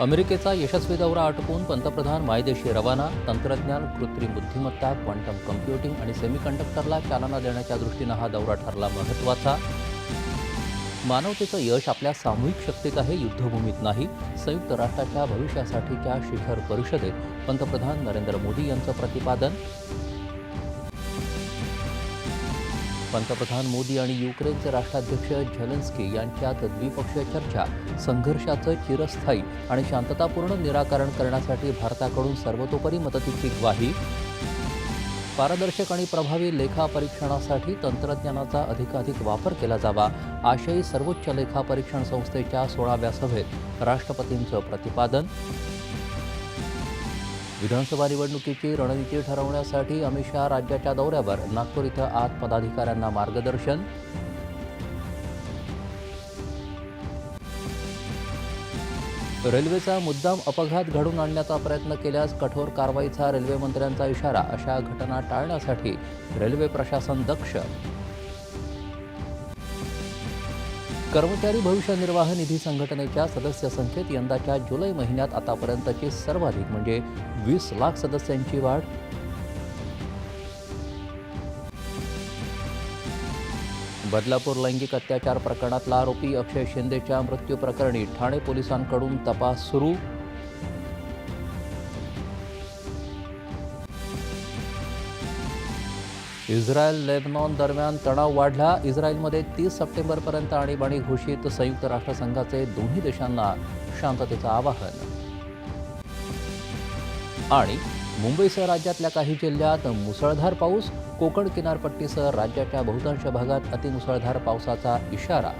अमेरिकेचा यशस्वी दौरा आटपून पंतप्रधान मायदेशी रवाना तंत्रज्ञान कृत्रिम बुद्धिमत्ता क्वांटम कम्प्युटिंग आणि सेमीकंडक्टरला चालना देण्याच्या दृष्टीनं हा दौरा ठरला महत्त्वाचा. मानवतेचं यश आपल्या सामूहिक शक्तीत आहे युद्धभूमीत नाही. संयुक्त राष्ट्राच्या भविष्यासाठीच्या शिखर परिषदेत पंतप्रधान नरेंद्र मोदी यांचं प्रतिपादन. पंतप्रधान मोदी आणि युक्रेनचे राष्ट्राध्यक्ष झेलेन्स्की यांच्यात द्विपक्षीय चर्चा संघर्षाचं चिरस्थायी आणि शांततापूर्ण निराकरण करण्यासाठी भारताकडून सर्वतोपरी मदतीची ग्वाही पारदर्शक आणि प्रभावी लेखा परीक्षणासाठी तंत्रज्ञानाचा अधिकाधिक वापर केला जावा आशयी सर्वोच्च लेखा परीक्षण संस्थेच्या सोळाव्या सभेत राष्ट्रपतींचं प्रतिपादन विधानसभा निवडणुकीची रणनीती ठरवण्यासाठी अमित शहा राज्याच्या दौऱ्यावर. नागपूर इथं आज पदाधिकाऱ्यांना मार्गदर्शन. रेल्वेचा मुद्दाम अपघात घडून आणण्याचा प्रयत्न केल्यास कठोर कारवाईचा रेल्वेमंत्र्यांचा इशारा. अशा घटना टाळण्यासाठी रेल्वे प्रशासन दक्ष. कर्मचारी भविष्य निर्वाह निधी संघटनेच्या सदस्य संख्येत यंदाच्या जुलै महिन्यात आतापर्यंतची सर्वाधिक म्हणजे वीस लाख सदस्यांची वाढ. बदलापूर लैंगिक अत्याचार प्रकरणातला आरोपी अक्षय शिंदेच्या मृत्यू प्रकरणी ठाणे पोलिसांकडून तपास सुरू. इस्रायल लेबनॉन दरम्यान तणाव वाढला. इस्रायलमध्ये तीस सप्टेंबरपर्यंत आणीबाणी घोषित. संयुक्त राष्ट्रसंघाचे दोन्ही देशांना शांततेचं आवाहन. आणि मुंबईसह राज्यातल्या काही जिल्ह्यात मुसळधार पाऊस. कोकण किनारपट्टीसह राज्याच्या बहुतांश भागात अतिमुसळधार पावसाचा इशारा.